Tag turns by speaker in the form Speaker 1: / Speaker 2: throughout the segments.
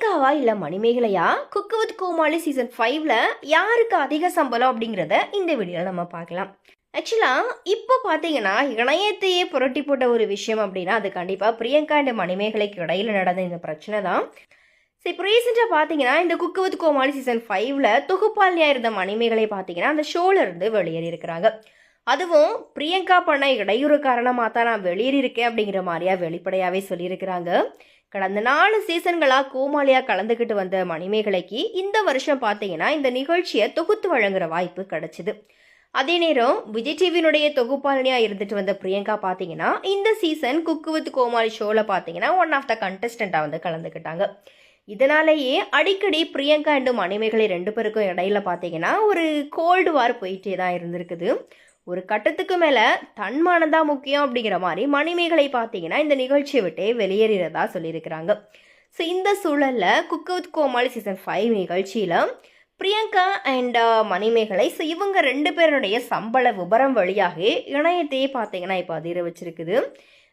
Speaker 1: ரேகாவா இல்லை மணிமேகலையா? குக்கு with Comali season ஃபைவ்ல யாருக்கு அதிக சம்பளம் அப்படிங்கிறத இந்த வீடியோவில் நம்ம பார்க்கலாம். ஆக்சுவலாக இப்போ பார்த்தீங்கன்னா இணையத்தையே புரட்டி போட்ட ஒரு விஷயம் அப்படின்னா அது கண்டிப்பாக பிரியங்கா அண்ட் மணிமேகலைக்கு இடையில நடந்த இந்த பிரச்சனை தான். சரி இப்போ ரீசெண்டாக பார்த்தீங்கன்னா இந்த குக்கு வித் கோமாளி சீசன் ஃபைவ்ல தொகுப்பாளியாக இருந்த மணிமேகலை பார்த்தீங்கன்னா அந்த ஷோல இருந்து வெளியேறி இருக்கிறாங்க அதுவும் பிரியங்கா பண்ண இடையூறு காரணமாக தான் நான் வெளியேறியிருக்கேன் அப்படிங்கிற மாதிரியா வெளிப்படையாகவே சொல்லியிருக்கிறாங்க. கடந்த நாலு சீசன்களாக கோமாளியாக கலந்துக்கிட்டு வந்த மணிமேகலைக்கு இந்த வருஷம் பார்த்தீங்கன்னா இந்த நிகழ்ச்சியை தொகுத்து வழங்குற வாய்ப்பு கிடைச்சிது. அதே நேரம் விஜய் டிவியினுடைய தொகுப்பாளனியாக இருந்துட்டு வந்த பிரியங்கா பார்த்தீங்கன்னா இந்த சீசன் குக்கு வித் கோமாளி ஷோவில் பார்த்தீங்கன்னா ஒன் ஆஃப் த கண்டஸ்டண்ட்டாக வந்து கலந்துக்கிட்டாங்க. இதனாலேயே அடிக்கடி பிரியங்கா அண்டு மணிமேகலை ரெண்டு பேருக்கும் இடையில பார்த்தீங்கன்னா ஒரு கோல்டு வார் போயிட்டே தான் இருந்திருக்குது. ஒரு கட்டத்துக்கு மேலே தன்மானம் தான் முக்கியம் அப்படிங்கிற மாதிரி மணிமேகலை பார்த்தீங்கன்னா இந்த நிகழ்ச்சியை விட்டே வெளியேறதா சொல்லியிருக்கிறாங்க. ஸோ இந்த சூழலில் cook with Comali season five நிகழ்ச்சியில் பிரியங்கா அண்ட் மணிமேகலை ஸோ இவங்க ரெண்டு பேருடைய சம்பள விபரம் வழியாக இணையத்தையே பார்த்தீங்கன்னா இப்போ அதிர வச்சிருக்குது.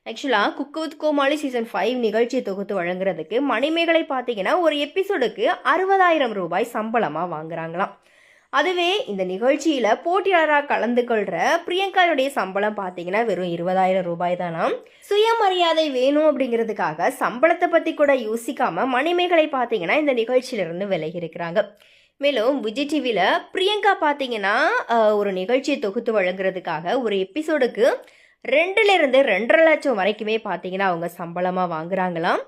Speaker 1: ஆக்சுவலாக cook with Comali season five நிகழ்ச்சி தொகுத்து வழங்குறதுக்கு மணிமேகலை பார்த்தீங்கன்னா ஒரு எபிசோடுக்கு அறுபதாயிரம் ரூபாய் சம்பளமாக வாங்குறாங்களாம். அதுவே இந்த நிகழ்ச்சியில் போட்டியாளராக கலந்து கொள்கிற பிரியங்காவுடைய சம்பளம் பார்த்தீங்கன்னா வெறும் இருபதாயிரம் ரூபாய் தானாம். சுயமரியாதை வேணும் அப்படிங்கிறதுக்காக சம்பளத்தை பற்றி கூட யோசிக்காமல் மணிமேகலை பார்த்தீங்கன்னா இந்த நிகழ்ச்சியிலிருந்து விலகி இருக்கிறாங்க மேலும் விஜய் டிவியில் பிரியங்கா பார்த்தீங்கன்னா ஒரு நிகழ்ச்சியை தொகுத்து வழங்குறதுக்காக ஒரு எபிசோடுக்கு ரெண்டுலேருந்து ரெண்டரை லட்சம் வரைக்குமே பார்த்தீங்கன்னா அவங்க சம்பளமாக வாங்குறாங்களாம்.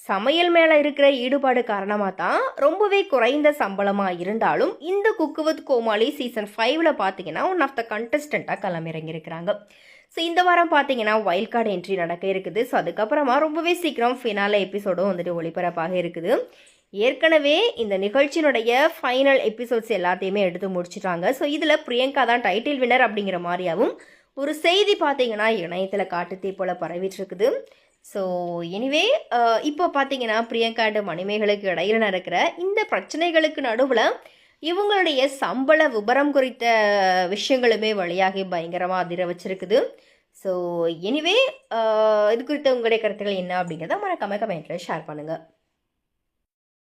Speaker 1: சமையல் மேலே இருக்கிற ஈடுபாடு காரணமாக தான் ரொம்பவே குறைந்த சம்பளமாக இருந்தாலும் இந்த குக்கு வித் கோமாளி சீசன் ஃபைவ்ல பார்த்தீங்கன்னா ஒன் ஆஃப் த கண்டஸ்டண்ட்டாக களமிறங்கியிருக்கிறாங்க. ஸோ இந்த வாரம் பார்த்தீங்கன்னா வைல்ட் கார்டு என்ட்ரி நடக்க இருக்குது. ஸோ அதுக்கப்புறமா ரொம்பவே சீக்கிரம் ஃபினால எபிசோடும் வந்துட்டு ஒளிபரப்பாக இருக்குது. ஏற்கனவே இந்த நிகழ்ச்சியினுடைய ஃபைனல் எபிசோட்ஸ் எல்லாத்தையுமே எடுத்து முடிச்சிட்டாங்க. ஸோ இதில் பிரியங்கா தான் டைட்டில் வினர் அப்படிங்கிற மாதிரியாகவும் ஒரு செய்தி பார்த்தீங்கன்னா இணையத்தில் காட்டுத்தீ போல பரவிட்டுருக்குது. ஸோ எனிவே uh, இப்போ பார்த்தீங்கன்னா பிரியங்கா அண்ட் மணிமேகலுக்கு இடையில் நடக்கிற இந்த பிரச்சனைகளுக்கு நடுவில் இவங்களுடைய சம்பள விபரம் குறித்த விஷயங்களுமே வழியாகி பயங்கரமாக அதிர வச்சிருக்குது. ஸோ எனிவே uh, இது குறித்த உங்களுடைய கருத்துக்கள் என்ன அப்படிங்கிறத மறக்காம கமெண்ட்டில் ஷேர் பண்ணுங்கள்